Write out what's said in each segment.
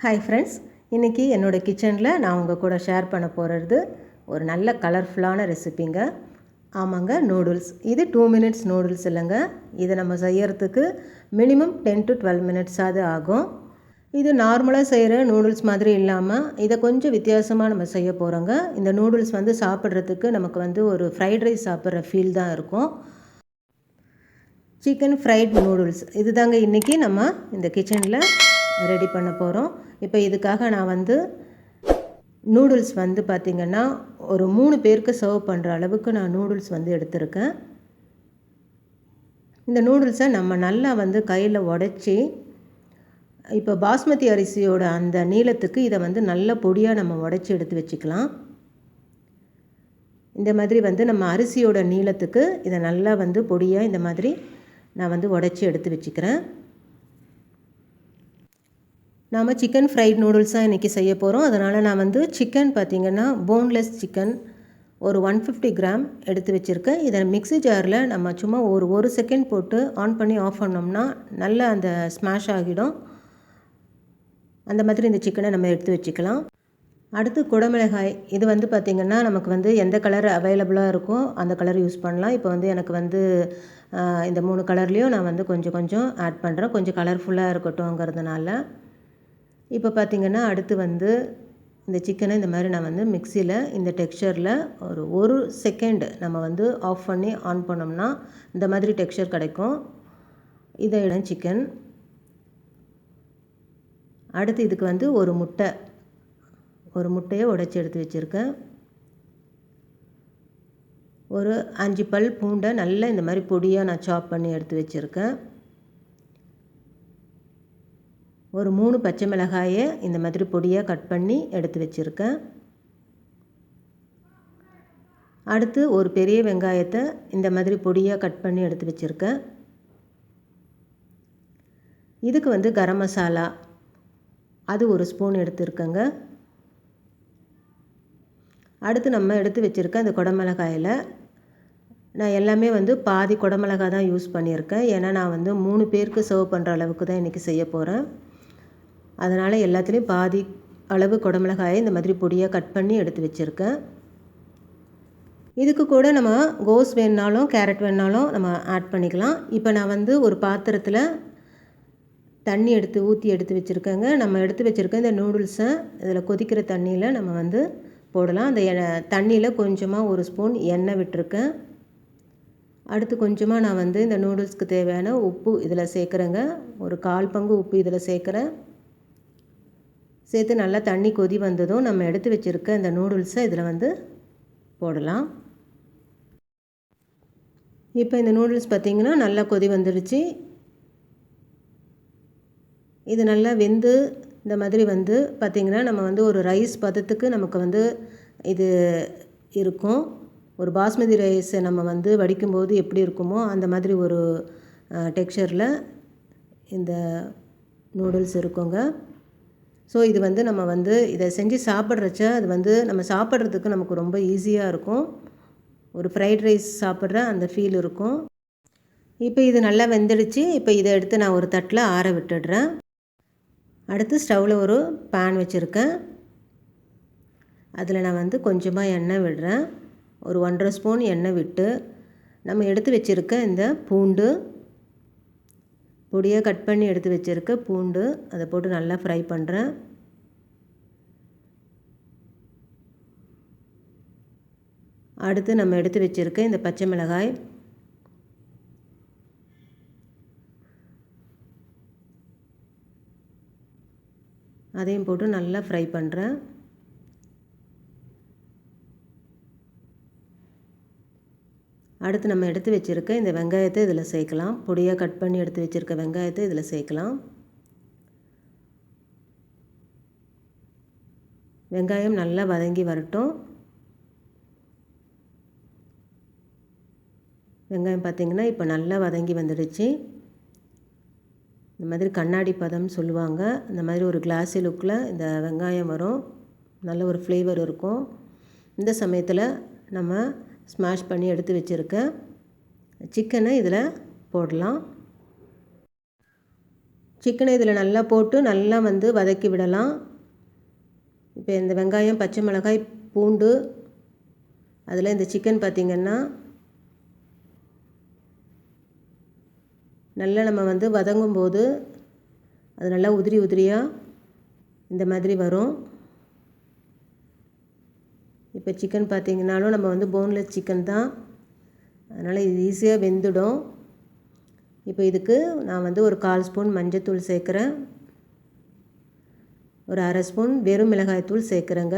Hi friends இன்றைக்கி என்னோடய கிச்சனில் நான் உங்கள் கூட ஷேர் பண்ண போகிறது ஒரு நல்ல கலர்ஃபுல்லான ரெசிபிங்க ஆமாங்க நூடுல்ஸ் இது டூ மினிட்ஸ் நூடுல்ஸ் இல்லைங்க. இதை நம்ம செய்யறதுக்கு மினிமம் டென் டு டுவெல் மினிட்ஸாவது ஆகும். இது நார்மலாக செய்கிற நூடுல்ஸ் மாதிரி இல்லாமல் இதை கொஞ்சம் வித்தியாசமாக நம்ம செய்ய போகிறோங்க இந்த நூடுல்ஸ் வந்து சாப்பிட்றதுக்கு நமக்கு வந்து ஒரு ஃப்ரைட் ரைஸ் சாப்பிட்ற ஃபீல் தான் இருக்கும். சிக்கன் ஃப்ரைட் நூடுல்ஸ் இது தாங்க இன்றைக்கி நம்ம இந்த கிச்சனில் ரெடி பண்ண போகிறோம் இப்போ இதுக்காக நான் வந்து நூடுல்ஸ் வந்து பார்த்திங்கன்னா ஒரு மூணு பேருக்கு சர்வ் பண்ணுற அளவுக்கு நான் நூடுல்ஸ் வந்து எடுத்திருக்கேன். இந்த நூடுல்ஸை நம்ம நல்லா வந்து கையில் உடச்சி இப்போ பாஸ்மதி அரிசியோட அந்த நீளத்துக்கு இதை வந்து நல்ல பொடியாக நம்ம உடச்சி எடுத்து வச்சுக்கலாம். இந்த மாதிரி வந்து நம்ம அரிசியோட நீளத்துக்கு இதை நல்லா வந்து பொடியாக இந்த மாதிரி நான் வந்து உடச்சி எடுத்து வச்சுக்கிறேன். நாம் சிக்கன் ஃப்ரைட் நூடுல்ஸ் தான் இன்றைக்கி செய்ய போகிறோம் அதனால் நான் வந்து சிக்கன் பார்த்திங்கன்னா போன்லெஸ் சிக்கன் ஒரு ஒன் ஃபிஃப்டி கிராம் எடுத்து வச்சுருக்கேன். இதை மிக்ஸி ஜாரில் நம்ம சும்மா ஒரு ஒரு செகண்ட் போட்டு ஆன் பண்ணி ஆஃப் பண்ணோம்னா நல்லா அந்த ஸ்மாஷ் ஆகிடும். அந்த மாதிரி இந்த சிக்கனை நம்ம எடுத்து வச்சுக்கலாம். அடுத்து குடமிளகாய். இது வந்து பார்த்திங்கன்னா நமக்கு வந்து எந்த கலர் அவைலபிளாக இருக்கோ அந்த கலர் யூஸ் பண்ணலாம். இப்போ வந்து எனக்கு வந்து இந்த மூணு கலர்லேயும் நான் வந்து கொஞ்சம் கொஞ்சம் ஆட் பண்ணுறேன் கொஞ்சம் கலர்ஃபுல்லாக இருக்கட்டும்ங்கிறதுனால. இப்போ பார்த்திங்கன்னா அடுத்து வந்து இந்த சிக்கனை இந்த மாதிரி நான் வந்து மிக்சியில் இந்த டெக்ஸ்சரில் ஒரு ஒரு செகண்டு நம்ம வந்து ஆஃப் பண்ணி ஆன் பண்ணோம்னா இந்த மாதிரி டெக்ஸ்சர் கிடைக்கும். இதை இடம் சிக்கன் அடுத்து இதுக்கு வந்து ஒரு முட்டை. ஒரு முட்டையை உடைச்சி எடுத்து வச்சுருக்கேன். ஒரு அஞ்சு பல் பூண்டை நல்லா இந்த மாதிரி பொடியாக நான் சாப் பண்ணி எடுத்து வச்சுருக்கேன். ஒரு மூணு பச்சை மிளகாயை இந்த மாதிரி பொடியாக கட் பண்ணி எடுத்து வச்சுருக்கேன். அடுத்து ஒரு பெரிய வெங்காயத்தை இந்த மாதிரி பொடியாக கட் பண்ணி எடுத்து வச்சுருக்கேன். இதுக்கு வந்து கரம் மசாலா அது ஒரு ஸ்பூன் எடுத்துருக்கேங்க. அடுத்து நம்ம எடுத்து வச்சுருக்க அந்த குடமிளகாயில் நான் எல்லாமே வந்து பாதி குடமிளகா தான் யூஸ் பண்ணியிருக்கேன். ஏன்னா நான் வந்து மூணு பேருக்கு சர்வ் பண்ணுற அளவுக்கு தான் இன்றைக்கி செய்ய போகிறேன் அதனால் எல்லாத்துலேயும் பாதி அளவு குடமிளகாயை இந்த மாதிரி பொடியாக கட் பண்ணி எடுத்து வச்சுருக்கேன். இதுக்கு கூட நம்ம கோஸ் வேணுனாலும் கேரட் வேணுனாலும் நம்ம ஆட் பண்ணிக்கலாம். இப்போ நான் வந்து ஒரு பாத்திரத்தில் தண்ணி எடுத்து ஊற்றி எடுத்து வச்சுருக்கேங்க. நம்ம எடுத்து வச்சுருக்க இந்த நூடுல்ஸை இதில் கொதிக்கிற தண்ணியில் நம்ம வந்து போடலாம். அந்த தண்ணியில் கொஞ்சமாக ஒரு ஸ்பூன் எண்ணெய் விட்டுருக்கேன். அடுத்து கொஞ்சமாக நான் வந்து இந்த நூடுல்ஸ்க்கு தேவையான உப்பு இதில் சேர்க்குறேங்க. ஒரு கால் பங்கு உப்பு இதில் சேர்க்குறேன். சேர்த்து நல்லா தண்ணி கொதி வந்ததும் நம்ம எடுத்து வச்சுருக்க இந்த நூடுல்ஸை இதில் வந்து போடலாம். இப்போ இந்த நூடுல்ஸ் பார்த்திங்கன்னா நல்லா கொதி வந்துடுச்சு. இது நல்லா வெந்து இந்த மாதிரி வந்து பார்த்திங்கன்னா நம்ம வந்து ஒரு ரைஸ் பதத்துக்கு நமக்கு வந்து இது இருக்கும். ஒரு பாஸ்மதி ரைஸை நம்ம வந்து வடிக்கும்போது எப்படி இருக்குமோ அந்த மாதிரி ஒரு டெக்ஸ்சரில் இந்த நூடுல்ஸ் இருக்குங்க. ஸோ இது வந்து நம்ம வந்து இதை செஞ்சு சாப்பிட்றச்ச அது வந்து நம்ம சாப்பிட்றதுக்கு நமக்கு ரொம்ப ஈஸியாக இருக்கும். ஒரு ஃப்ரைட் ரைஸ் சாப்பிட்ற அந்த ஃபீல் இருக்கும். இப்போ இது நல்லா வெந்துடுச்சு. இப்போ இதை எடுத்து நான் ஒரு தட்டில் ஆற விட்டுடுறேன். அடுத்து ஸ்டவ்வில் ஒரு பேன் வச்சுருக்கேன். அதில் நான் வந்து கொஞ்சமாக எண்ணெய் விடுறேன். ஒரு ஒன்றரை ஸ்பூன் எண்ணெய் விட்டு நம்ம எடுத்து வச்சுருக்க இந்த பூண்டு பொடியாக கட் பண்ணி எடுத்து வச்சுருக்க பூண்டு அதை போட்டு நல்லா ஃப்ரை பண்ணுறேன் அடுத்து நம்ம எடுத்து வச்சுருக்க இந்த பச்சை மிளகாய். அதையும் போட்டு நல்லா ஃப்ரை பண்ணுறேன் அடுத்து நம்ம எடுத்து வச்சுருக்க இந்த வெங்காயத்தை இதில் சேர்க்கலாம். பொடியாக கட் பண்ணி எடுத்து வச்சுருக்க வெங்காயத்தை இதில் சேர்க்கலாம். வெங்காயம் நல்லா வதங்கி வரட்டும். வெங்காயம் பார்த்திங்கன்னா இப்போ நல்லா வதங்கி வந்துடுச்சு. இந்த மாதிரி கண்ணாடி பதம் சொல்லுவாங்க. இந்த மாதிரி ஒரு கிளாஸி லுக்கில் இந்த வெங்காயம் வரும். நல்ல ஒரு ஃப்ளேவர் இருக்கும். இந்த சமயத்தில் நம்ம ஸ்மாஷ் பண்ணி எடுத்து வச்சுருக்கேன். சிக்கனை இதில் போடலாம். சிக்கனை இதில் நல்லா போட்டு நல்லா வந்து வதக்கி விடலாம். இப்போ இந்த வெங்காயம் பச்சை மிளகாய் பூண்டு அதில் இந்த சிக்கன் பார்த்திங்கன்னா நல்லா நம்ம வந்து வதங்கும் போது அது நல்லா உதிரி உதிரியாக இந்த மாதிரி வரும். இப்போ சிக்கன் பார்த்திங்கனாலும் நம்ம வந்து போன்லெஸ் சிக்கன் தான். அதனால் இது ஈஸியாக வெந்துடும். இப்போ இதுக்கு நான் வந்து ஒரு கால் ஸ்பூன் மஞ்சத்தூள் சேர்க்குறேன். ஒரு அரை ஸ்பூன் வெறும் மிளகாய்த்தூள் சேர்க்குறேங்க.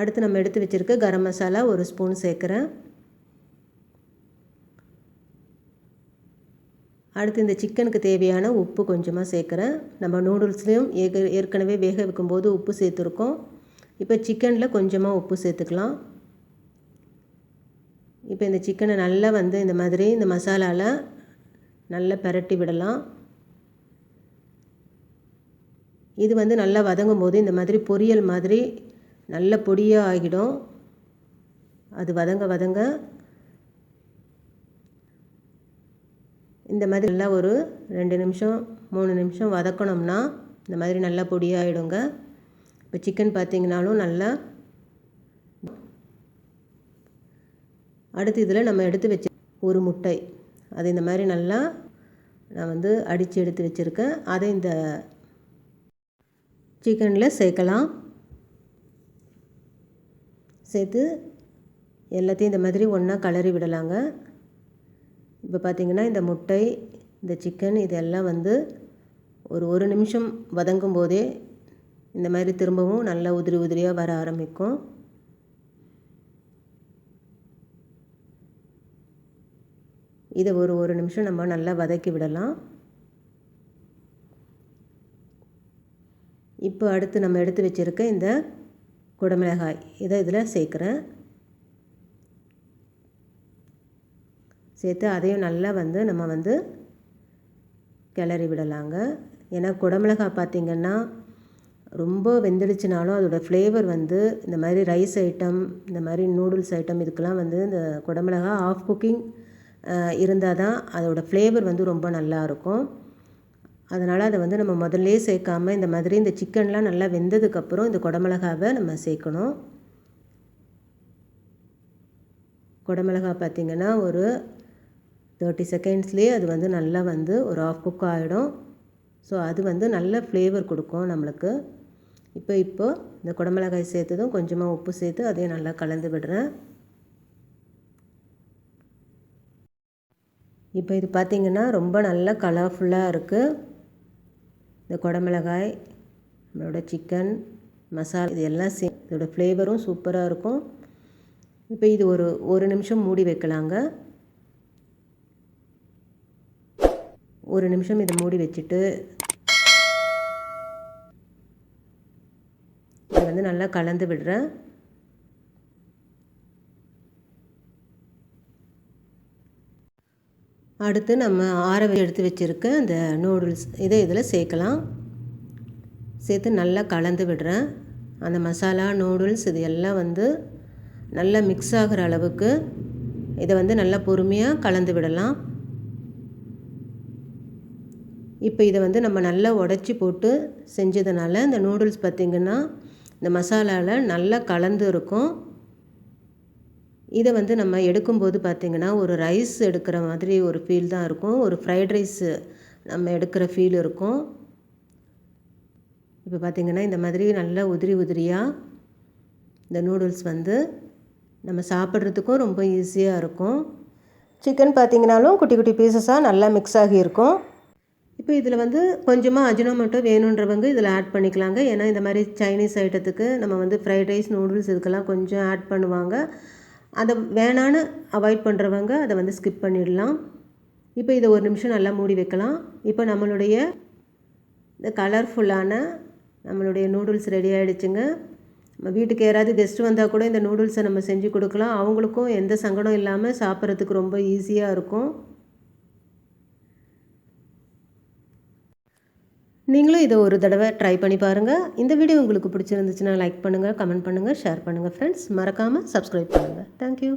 அடுத்து நம்ம எடுத்து வச்சுருக்க கரம் மசாலா ஒரு ஸ்பூன் சேர்க்குறேன். அடுத்து இந்த சிக்கனுக்கு தேவையான உப்பு கொஞ்சமாக சேர்க்குறேன். நம்ம நூடுல்ஸ்லேயும் ஏக ஏற்கனவே வேக வைக்கும்போது உப்பு சேர்த்துருக்கோம். இப்போ சிக்கனில் கொஞ்சமாக உப்பு சேர்த்துக்கலாம். இப்போ இந்த சிக்கனை நல்லா வந்து இந்த மாதிரி இந்த மசாலாவில் நல்லா பரட்டி விடலாம். இது வந்து நல்லா வதங்கும் போது இந்த மாதிரி பொரியல் மாதிரி நல்ல பொடியாக ஆகிடும். அது வதங்க வதங்க இந்த மாதிரி நல்லா ஒரு ரெண்டு நிமிஷம் மூணு நிமிஷம் வதக்கணும்னா இந்த மாதிரி நல்லா பொடியாகிடுங்க இப்போ சிக்கன் பார்த்திங்கனாலும் நல்லா அடுத்து இதில் நம்ம எடுத்து வச்சு ஒரு முட்டை. அது இந்த மாதிரி நல்லா நான் வந்து அடித்து எடுத்து வச்சுருக்கேன். அதை இந்த சிக்கனில் சேர்க்கலாம். சேர்த்து எல்லாத்தையும் இந்த மாதிரி ஒன்றா கலரி விடலாங்க. இப்போ பார்த்திங்கன்னா இந்த முட்டை இந்த சிக்கன் இதெல்லாம் வந்து ஒரு ஒரு நிமிஷம் வதங்கும் போதே இந்த மாதிரி திரும்பவும் நல்லா உதிரி உதிரியாக வர ஆரம்பிக்கும். இதை ஒரு ஒரு நிமிஷம் நம்ம நல்லா வதக்கி விடலாம். இப்போ அடுத்து நம்ம எடுத்து வச்சுருக்க இந்த குடமிளகாய் இதை இதில் சேர்க்குறேன். சேர்த்து அதையும் நல்லா வந்து நம்ம வந்து கிளறி விடலாங்க. ஏன்னா குடமிளகாய் பார்த்திங்கன்னா ரொம்ப வெந்துடுச்சுனாலும் அதோடய ஃப்ளேவர் வந்து இந்த மாதிரி ரைஸ் ஐட்டம் இந்த மாதிரி நூடுல்ஸ் ஐட்டம் இதுக்கெலாம் வந்து இந்த குடமிளகா ஆஃப் குக்கிங் இருந்தால் தான் அதோடய ஃப்ளேவர் வந்து ரொம்ப நல்லாயிருக்கும் அதனால் அதை வந்து நம்ம முதல்லே சேர்க்காம இந்த மாதிரி இந்த சிக்கன்லாம் நல்லா வெந்ததுக்கப்புறம் இந்த குடமிளகாவை நம்ம சேர்க்கணும். குடமிளகா பார்த்திங்கன்னா ஒரு தேர்ட்டி செகண்ட்ஸ்லேயே அது வந்து நல்லா வந்து ஒரு ஆஃப் குக் ஆகிடும் ஸோ அது வந்து நல்ல ஃப்ளேவர் கொடுக்கும் நம்மளுக்கு. இப்போ இப்போ இந்த குடமிளகாய் சேர்த்ததும் கொஞ்சமாக உப்பு சேர்த்து அதையும் நல்லா கலந்து விடுறேன். இப்போ இது பார்த்திங்கன்னா ரொம்ப நல்ல கலர்ஃபுல்லாக இருக்குது இந்த குடமிளகாய் நம்மளோட சிக்கன் மசாலா இது எல்லாம் சே இதோடய ஃப்ளேவரும் சூப்பராக இருக்கும். இப்போ இது ஒரு ஒரு நிமிஷம் மூடி வைக்கலாங்க. ஒரு நிமிஷம் இதை மூடி வச்சுட்டு இதை வந்து நல்லா கலந்து விடுறேன். அடுத்து நம்ம ஆற எடுத்து வச்சுருக்க அந்த நூடுல்ஸ் இதை இதில் சேர்க்கலாம். சேர்த்து நல்லா கலந்து விடுறேன். அந்த மசாலா நூடுல்ஸ் இது எல்லாம் வந்து நல்லா மிக்ஸ் ஆகிற அளவுக்கு இதை வந்து நல்லா பொறுமையாக கலந்து விடலாம். இப்போ இதை வந்து நம்ம நல்லா உடச்சி போட்டு செஞ்சதுனால இந்த நூடுல்ஸ் பார்த்திங்கன்னா இந்த மசாலாவில் நல்லா கலந்து இருக்கும். இதை வந்து நம்ம எடுக்கும்போது பார்த்திங்கன்னா ஒரு ரைஸ் எடுக்கிற மாதிரி ஒரு ஃபீல் தான் இருக்கும். ஒரு ஃப்ரைட் ரைஸு நம்ம எடுக்கிற ஃபீல் இருக்கும். இப்போ பார்த்திங்கன்னா இந்த மாதிரி நல்லா உதிரி உதிரியாக இந்த நூடுல்ஸ் வந்து நம்ம சாப்பிட்றதுக்கும் ரொம்ப ஈஸியாக இருக்கும். சிக்கன் பார்த்திங்கனாலும் குட்டி குட்டி பீசஸாக நல்லா மிக்ஸ் ஆகி இருக்கும். இப்போ இதில் வந்து கொஞ்சமாக அஜினோமோட்டோ வேணுன்றவங்க இதில் ஆட் பண்ணிக்கலாங்க. ஏன்னா இந்த மாதிரி சைனீஸ் ஐட்டத்துக்கு நம்ம வந்து ஃப்ரைட் ரைஸ் நூடுல்ஸ் இதுக்கெல்லாம் கொஞ்சம் ஆட் பண்ணுவாங்க. அதை வேணான்னு அவாய்ட் பண்ணுறவங்க அதை வந்து ஸ்கிப் பண்ணிடலாம். இப்போ இதை ஒரு நிமிஷம் நல்லா மூடி வைக்கலாம். இப்போ நம்மளுடைய இந்த கலர்ஃபுல்லான நம்மளுடைய நூடுல்ஸ் ரெடி ஆகிடுச்சுங்க நம்ம வீட்டுக்கு யாராவது கெஸ்ட்டு வந்தால் கூட இந்த நூடுல்ஸை நம்ம செஞ்சு கொடுக்கலாம். அவங்களுக்கும் எந்த சங்கடம் இல்லாமல் சாப்பிட்றதுக்கு ரொம்ப ஈஸியாக இருக்கும். நீங்களும் இதை ஒரு தடவை ட்ரை பண்ணி பாருங்கள் இந்த வீடியோ உங்களுக்கு பிடிச்சிருந்துச்சுன்னா லைக் பண்ணுங்கள் கமெண்ட் பண்ணுங்கள் ஷேர் பண்ணுங்கள் ஃப்ரெண்ட்ஸ் மறக்காமல் சப்ஸ்கிரைப் பண்ணுங்கள் தேங்க்யூ